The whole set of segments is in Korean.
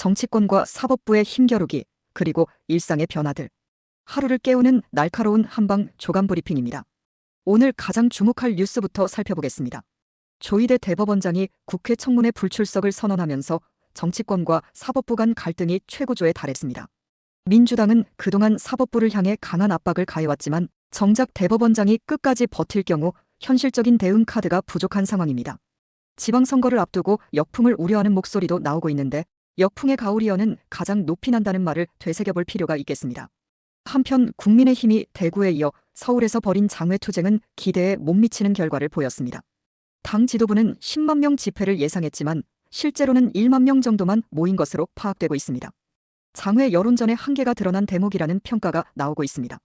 정치권과 사법부의 힘겨루기, 그리고 일상의 변화들. 하루를 깨우는 날카로운 한방 조간 브리핑입니다. 오늘 가장 주목할 뉴스부터 살펴보겠습니다. 조희대 대법원장이 국회 청문회 불출석을 선언하면서 정치권과 사법부 간 갈등이 최고조에 달했습니다. 민주당은 그동안 사법부를 향해 강한 압박을 가해왔지만 정작 대법원장이 끝까지 버틸 경우 현실적인 대응 카드가 부족한 상황입니다. 지방선거를 앞두고 역풍을 우려하는 목소리도 나오고 있는데 역풍의 가오리어는 가장 높이 난다는 말을 되새겨볼 필요가 있겠습니다. 한편 국민의힘이 대구에 이어 서울에서 벌인 장외투쟁은 기대에 못 미치는 결과를 보였습니다. 당 지도부는 10만 명 집회를 예상했지만 실제로는 1만 명 정도만 모인 것으로 파악되고 있습니다. 장외 여론전의 한계가 드러난 대목이라는 평가가 나오고 있습니다.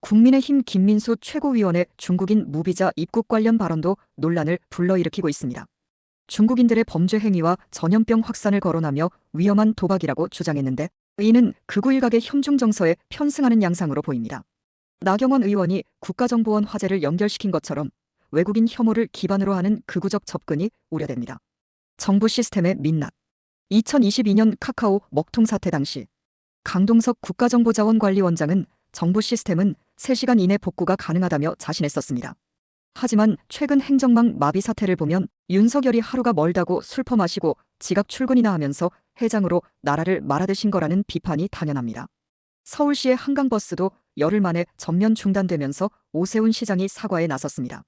국민의힘 김민수 최고위원의 중국인 무비자 입국 관련 발언도 논란을 불러일으키고 있습니다. 중국인들의 범죄 행위와 전염병 확산을 거론하며 위험한 도박이라고 주장했는데 이는 극우 일각의 현중 정서에 편승하는 양상으로 보입니다. 나경원 의원이 국가정보원 화제를 연결시킨 것처럼 외국인 혐오를 기반으로 하는 극우적 접근이 우려됩니다. 정부 시스템의 민낯 2022년 카카오 먹통 사태 당시 강동석 국가정보자원관리원장은 정부 시스템은 3시간 이내 복구가 가능하다며 자신했었습니다. 하지만 최근 행정망 마비 사태를 보면 윤석열이 하루가 멀다고 술 퍼 마시고 지각 출근이나 하면서 회장으로 나라를 말아드신 거라는 비판이 당연합니다. 서울시의 한강버스도 열흘 만에 전면 중단되면서 오세훈 시장이 사과에 나섰습니다.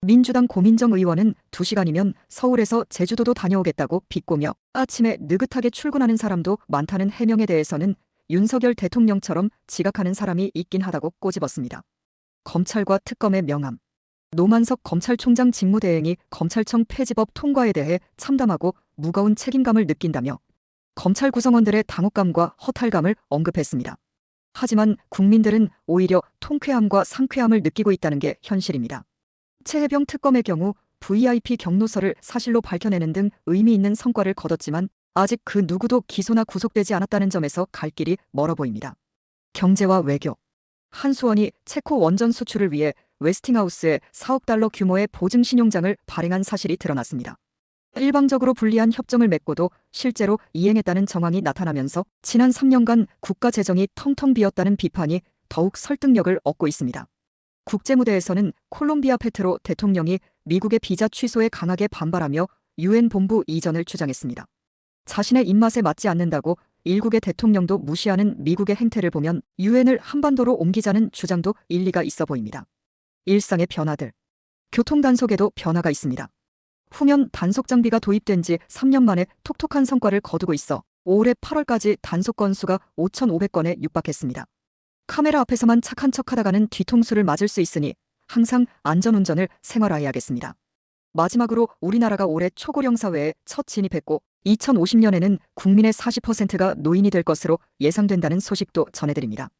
민주당 고민정 의원은 2시간이면 서울에서 제주도도 다녀오겠다고 비꼬며 아침에 느긋하게 출근하는 사람도 많다는 해명에 대해서는 윤석열 대통령처럼 지각하는 사람이 있긴 하다고 꼬집었습니다. 검찰과 특검의 명함. 노만석 검찰총장 직무대행이 검찰청 폐지법 통과에 대해 참담하고 무거운 책임감을 느낀다며 검찰 구성원들의 당혹감과 허탈감을 언급했습니다. 하지만 국민들은 오히려 통쾌함과 상쾌함을 느끼고 있다는 게 현실입니다. 최혜병 특검의 경우 VIP 경로서를 사실로 밝혀내는 등 의미 있는 성과를 거뒀지만 아직 그 누구도 기소나 구속되지 않았다는 점에서 갈 길이 멀어 보입니다. 경제와 외교. 한수원이 체코 원전 수출을 위해 웨스팅하우스에 4억 달러 규모의 보증 신용장을 발행한 사실이 드러났습니다. 일방적으로 불리한 협정을 맺고도 실제로 이행했다는 정황이 나타나면서 지난 3년간 국가 재정이 텅텅 비었다는 비판이 더욱 설득력을 얻고 있습니다. 국제무대에서는 콜롬비아 페트로 대통령이 미국의 비자 취소에 강하게 반발하며 유엔 본부 이전을 주장했습니다. 자신의 입맛에 맞지 않는다고 일국의 대통령도 무시하는 미국의 행태를 보면 유엔을 한반도로 옮기자는 주장도 일리가 있어 보입니다. 일상의 변화들. 교통 단속에도 변화가 있습니다. 후면 단속 장비가 도입된 지 3년 만에 톡톡한 성과를 거두고 있어 올해 8월까지 단속 건수가 5,500건에 육박했습니다. 카메라 앞에서만 착한 척 하다가는 뒤통수를 맞을 수 있으니 항상 안전운전을 생활화해야겠습니다. 마지막으로 우리나라가 올해 초고령 사회에 첫 진입했고 2050년에는 국민의 40%가 노인이 될 것으로 예상된다는 소식도 전해드립니다.